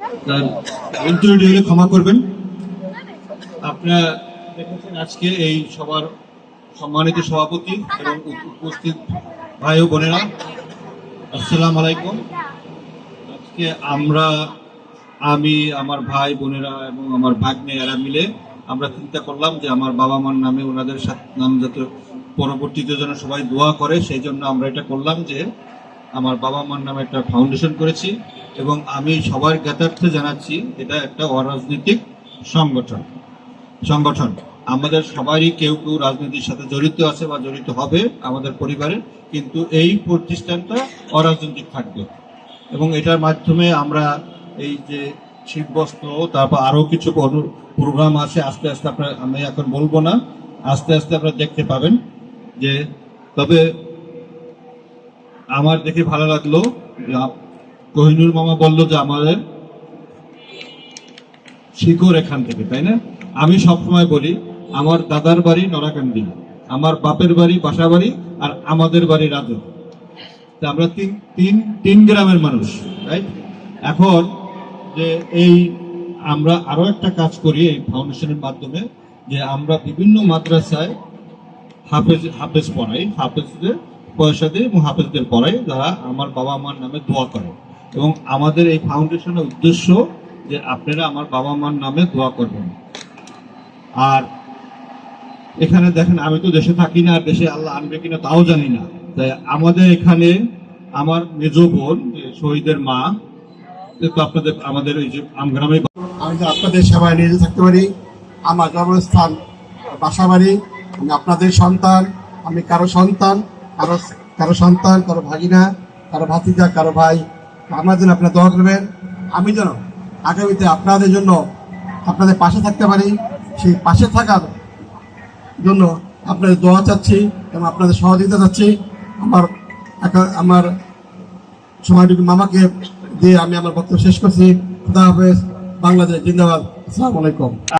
তার ক্ষমা করবেন। আপনারা দেখেছেন আজকে এই সবার সম্মানিত সভাপতি এবং উপস্থিত ভাই ও বোনেরা। আসসালামু আলাইকুম। আজকে আমরা, আমি, আমার ভাই বোনেরা এবং আমার ভাগ্নে এরা মিলে আমরা চিন্তা করলাম যে আমার বাবা মার নামে ওনাদের নাম যাতে পরবর্তীতে যেন সবাই দোয়া করে, সেই জন্য আমরা এটা করলাম যে আমার বাবা মার নামে একটা ফাউন্ডেশন করেছি এবং আমি সবার জ্ঞাতার্থে জানাচ্ছি এটা একটা অরাজনৈতিক সংগঠন। সংগঠন। আমাদের সবারই কেউ কেউ রাজনীতির সাথে জড়িত আছে বা জড়িত হবে আমাদের পরিবারের, কিন্তু এই প্রতিষ্ঠানটা অরাজনৈতিক থাকবে। এবং এটার মাধ্যমে আমরা এই যে শীতবস্ত্র তারপর আরও কিছু প্রোগ্রাম আছে, আস্তে আস্তে আপনার আমি এখন বলব না। আস্তে আস্তে আপনারা দেখতে পাবেন যে তবে আমার দেখে ভালো লাগল। কোহিনুর মামা বলল যে আমাদের শিকড় এখান থেকে, তাই না? আমি সবসময় বলি, আমার দাদার বাড়ি নরাকান্দি আমার বাপের বাড়ি বাসা বাড়ি আর আমাদের বাড়ি রাজু তা আমরা তিন তিন তিন গ্রামের মানুষ রাইট এখন যে এই আমরা আরও একটা কাজ করি এই ফাউন্ডেশনের মাধ্যমে, যে আমরা বিভিন্ন মাদ্রাসায় হাফেজ হাফেজ পড়াই, হাফেজদের পয়সা দিয়ে এবং হাফেজদের পড়াই যারা আমার বাবা মার নামে দোয়া করে। এবং আমাদের এই ফাউন্ডেশনের উদ্দেশ্য যে আপনারা আমার বাবা মার নামে দোয়া করবেন। আর এখানে দেখেন, আমি তো দেশে থাকি না আর দেশে আল্লাহ আনবে কিনা তাও জানি না। তাই আমাদের এখানে আমার মেজ বোন শহীদের মা তো আপনাদের, আমাদের ওই যে আমগ্রামে আমি তো আপনাদের সেবায় নিয়োজিত থাকতে পারি। আমার জন্মস্থান বাসা বাড়ি আমি আপনাদের সন্তান, আমি কারও সন্তান। কারও কারও সন্তান, কারও ভাগিনা, কারও ভাতিজা, কারও ভাই আমার জন্য আপনার দোয়া করবেন। আমি যেন আগামীতে আপনাদের জন্য আপনাদের পাশে থাকতে পারি, সেই পাশে থাকার জন্য আপনাদের দোয়া চাচ্ছি এবং আপনাদের সহযোগিতা চাচ্ছি। আমার আমার সময়টুকু মামাকে দিয়ে আমি আমার বক্তব্য শেষ করছি। খুদা হাফেজ। বাংলাদেশ জিন্দাবাদ। আসসালামু আলাইকুম।